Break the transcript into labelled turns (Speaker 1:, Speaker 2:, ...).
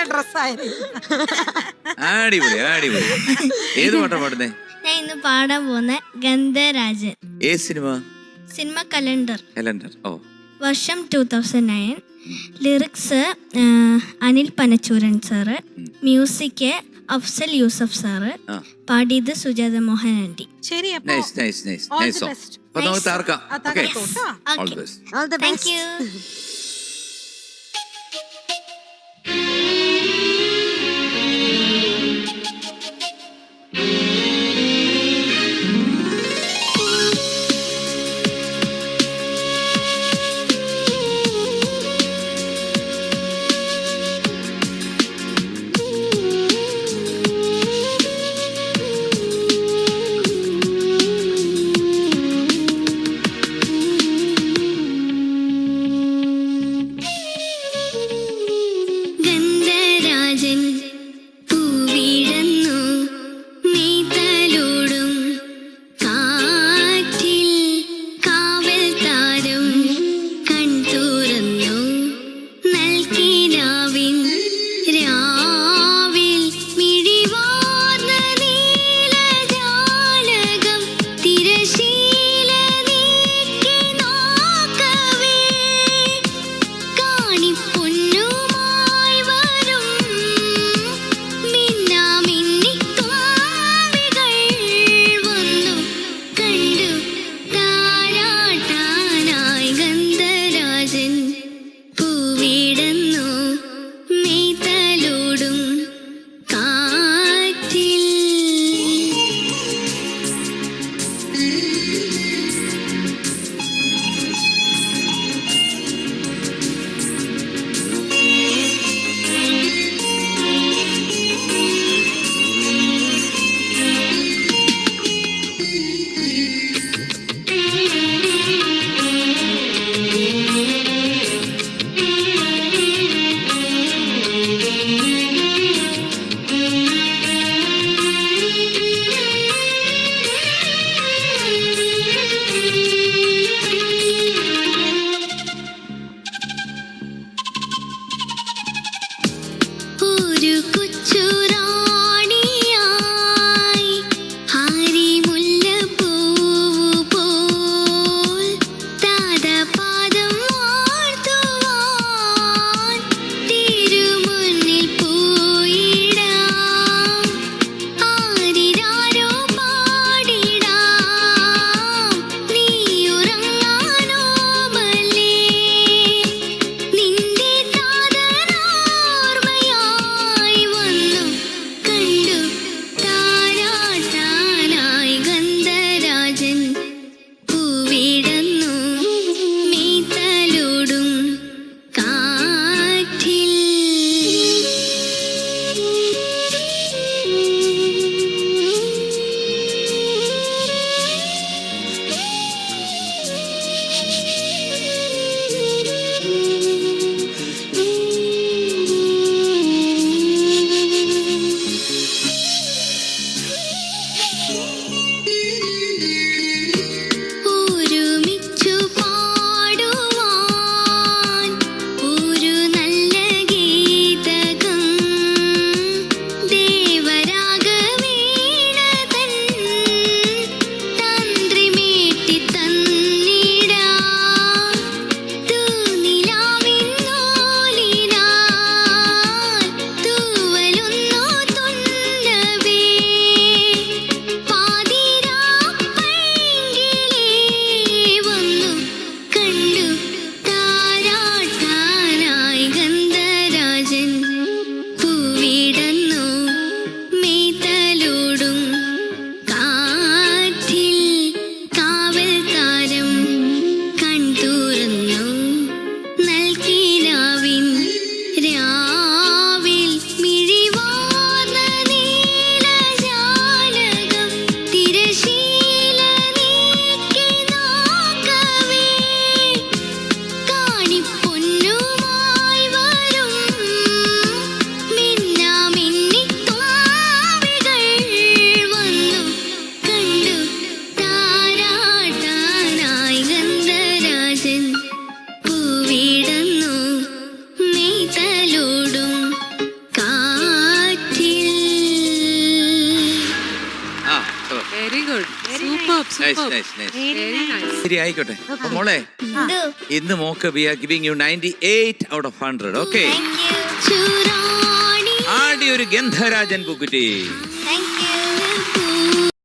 Speaker 1: പോലത്തെ ഡ്രസ്സായിരുന്നു
Speaker 2: അടിപൊളി അടിപൊളി. ഏത് പാട്ടാ പാടുന്നേ?
Speaker 3: ഞാൻ ഇന്ന് പാടാൻ പോകുന്ന ഗന്ധരാജൻ.
Speaker 2: ഏ സിനിമ?
Speaker 3: Cinema calendar.
Speaker 2: കലണ്ടർ ഓ.
Speaker 3: വർഷം two thousand nine. Lyrics Anil Panachooran sir. Music Afsal Yusuf sir. പാടിയത് സുജാത മോഹൻ ആന്റി.
Speaker 1: ശരി
Speaker 3: താങ്ക് നൈസ് ഒരു കൊച്ചു
Speaker 2: ശരി ആയിക്കോട്ടെ. അപ്പൊ മോളെ ഇന്ന് mock we are giving you ninety eight out of hundred okay ആടി ഒരു ഗന്ധരാജൻ കുക്കുറ്റി